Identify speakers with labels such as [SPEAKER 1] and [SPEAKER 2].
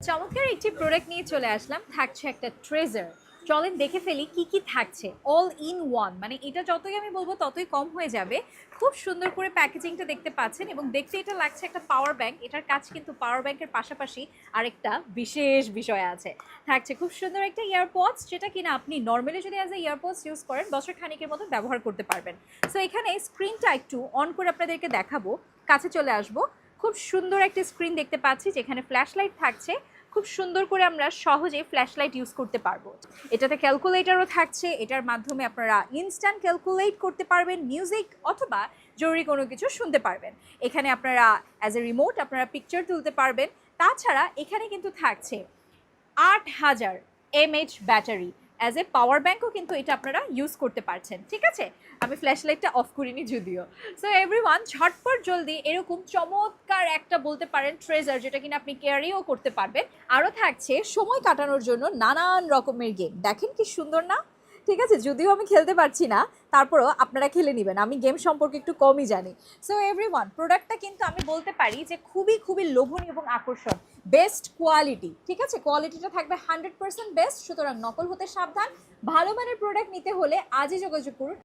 [SPEAKER 1] চমৎকার একটি প্রোডাক্ট নিয়ে চলে আসলাম, থাকছে একটা ট্রেজার চলেন দেখে ফেলি কি কি থাকছে অল ইন ওয়ান মানে এটা যতই আমি বলব ততই কম হয়ে যাবে। খুব সুন্দর করে প্যাকেজিংটা দেখতে পাচ্ছেন এবং দেখতে এটা লাগছে একটা পাওয়ার ব্যাংক এটার কাজ কিন্তু পাওয়ার ব্যাংকের পাশাপাশি আরেকটা বিশেষ বিষয় আছে। থাকছে খুব সুন্দর একটা ইয়ারপডস যেটা কিনা আপনি নর্মালি যদি অ্যাজ এ ইয়ারপডস ইউজ করেন, বছর খানিকের মতো ব্যবহার করতে পারবেন। সো এখানে স্ক্রিনটা একটু অন করে আপনাদেরকে দেখাবো। কাছে চলে আসব। খুব সুন্দর একটা স্ক্রিন দেখতে পাচ্ছি, যেখানে ফ্ল্যাশ লাইট থাকছে। খুব সুন্দর করে আমরা সহজে ফ্ল্যাশ লাইট ইউজ করতে পারব। এটাতে ক্যালকুলেটারও থাকছে, এটার মাধ্যমে আপনারা ইনস্ট্যান্ট ক্যালকুলেট করতে পারবেন মিউজিক অথবা জরুরি কোনো কিছু শুনতে পারবেন। এখানে আপনারা অ্যাজ এ রিমোট আপনারা পিকচার তুলতে পারবেন। তাছাড়া এখানে কিন্তু থাকছে আট হাজার mAh battery as a power ব্যাঙ্কও কিন্তু এটা আপনারা ইউজ করতে পারছেন, ঠিক আছে? আমি ফ্ল্যাশ লাইটটা অফ করিনি যদিও। সো এভরিওয়ান ঝটপট জলদি এরকম চমৎকার একটা বলতে পারেন ট্রেজার যেটা কিনা আপনি ক্যারিও করতে পারবেন। আরও থাকছে সময় কাটানোর জন্য নানান রকমের গেম দেখেন কি সুন্দর না? ঠিক আছে? যদিও আমি খেলতে পারছি না, তারপরও আপনারা খেলে নেবেন। আমি গেম সম্পর্কে একটু কমই জানি। সো এভরিওয়ান প্রোডাক্টটা কিন্তু আমি বলতে পারি যে খুবই খুবই লোভনীয় এবং আকর্ষণ বেস্ট কোয়ালিটি ঠিক আছে? কোয়ালিটিটা থাকবে হান্ড্রেড পার্সেন্ট বেস্ট সুতরাং নকল হতে সাবধান। ভালো মানের প্রোডাক্ট নিতে হলে আজই যোগাযোগ করুন।